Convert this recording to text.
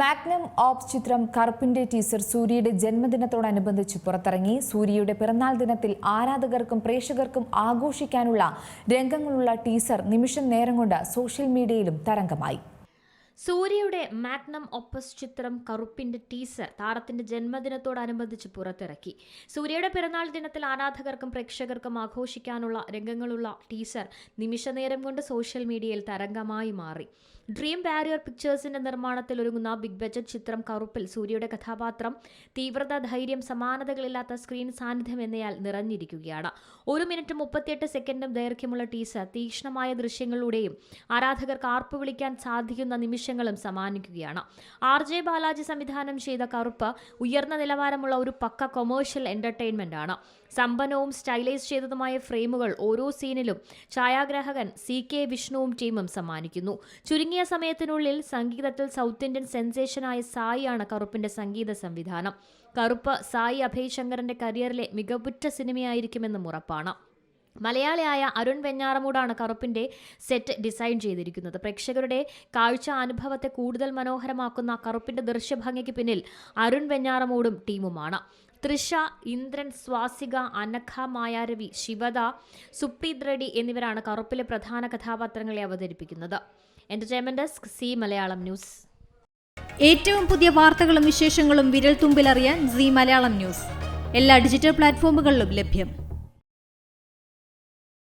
Magnum of ചിത്രം കറുപ്പിന്റെ teaser സൂര്യയുടെ ജന്മദിനത്തോടനുബന്ധിച്ച് പുറത്തിറങ്ങി. സൂര്യയുടെ പിറന്നാൾ ദിനത്തിൽ ആരാധകർക്കും പ്രേക്ഷകർക്കും ആഘോഷിക്കാനുള്ള രംഗങ്ങളുള്ള ടീസർ നിമിഷം നേരം കൊണ്ട് സോഷ്യൽ മീഡിയയിലും തരംഗമായി. സൂര്യയുടെ മാഗ്നം ഒപ്പസ് ചിത്രം കറുപ്പിന്റെ ടീസർ താരത്തിന്റെ ജന്മദിനത്തോടനുബന്ധിച്ച് പുറത്തിറക്കി. സൂര്യയുടെ പിറന്നാൾ ദിനത്തിൽ ആരാധകർക്കും പ്രേക്ഷകർക്കും ആഘോഷിക്കാനുള്ള രംഗങ്ങളുള്ള ടീസർ നിമിഷനേരം കൊണ്ട് സോഷ്യൽ മീഡിയയിൽ തരംഗമായി മാറി. ഡ്രീം ബാരിയർ പിക്ചേഴ്സിന്റെ നിർമ്മാണത്തിൽ ഒരുങ്ങുന്ന ബിഗ് ബജറ്റ് ചിത്രം കറുപ്പിൽ സൂര്യയുടെ കഥാപാത്രം തീവ്രത ധൈര്യം സമാനതകളില്ലാത്ത സ്ക്രീൻ സാന്നിധ്യം എന്നയാൽ നിറഞ്ഞിരിക്കുകയാണ്. ഒരു മിനിറ്റ് മുപ്പത്തിയെട്ട് സെക്കൻഡും ദൈർഘ്യമുള്ള ടീസർ തീക്ഷ്ണമായ ദൃശ്യങ്ങളിലൂടെയും ആരാധകർക്ക് ആർപ്പ് വിളിക്കാൻ സാധിക്കുന്ന നിമിഷങ്ങളും സമ്മാനിക്കുകയാണ്. ആർ ജെ ബാലാജി സംവിധാനം ചെയ്ത കറുപ്പ് ഉയർന്ന നിലവാരമുള്ള ഒരു പക്ക കൊമേഴ്ഷ്യൽ എന്റർടൈൻമെന്റ് ആണ്. സമ്പന്നവും സ്റ്റൈലൈസ് ചെയ്തതുമായ ഫ്രെയിമുകൾ ഓരോ സീനിലും ഛായാഗ്രാഹകൻ സി കെ വിഷ്ണുവും ടീമും സമ്മാനിക്കുന്നു. ചുരുങ്ങിയ സമയത്തിനുള്ളിൽ സംഗീതത്തിൽ സൗത്ത് ഇന്ത്യൻ സെൻസേഷനായ സായിയാണ് കറുപ്പിന്റെ സംഗീത സംവിധാനം. കറുപ്പ് സായി അഭയ് ശങ്കറിന്റെ കരിയറിലെ മികവുറ്റ സിനിമയായിരിക്കുമെന്നും ഉറപ്പാണ്. മലയാളിയായ അരുൺ വെഞ്ഞാറമൂടാണ് കറുപ്പിന്റെ സെറ്റ് ഡിസൈൻ ചെയ്തിരിക്കുന്നത്. പ്രേക്ഷകരുടെ കാഴ്ച അനുഭവത്തെ കൂടുതൽ മനോഹരമാക്കുന്ന കറുപ്പിന്റെ ദൃശ്യഭംഗിക്ക് പിന്നിൽ അരുൺ വെഞ്ഞാറമൂടും ടീമുമാണ്. തൃഷ ഇന്ദ്രൻ സ്വാസിക അനഘ മായാരവി ശിവദ സുപ്രീത് റെഡ്ഡി എന്നിവരാണ് കറുപ്പിലെ പ്രധാന കഥാപാത്രങ്ങളെ അവതരിപ്പിക്കുന്നത്. Entertainment desk Zee Malayalam news. ഏറ്റവും പുതിയ വാർത്തകളും വിശേഷങ്ങളും വിരൽ തുമ്പിലറിയാൻ സി മലയാളം ന്യൂസ്. എല്ലാ ഡിജിറ്റൽ പ്ലാറ്റ്ഫോമുകളിലും ലഭ്യം.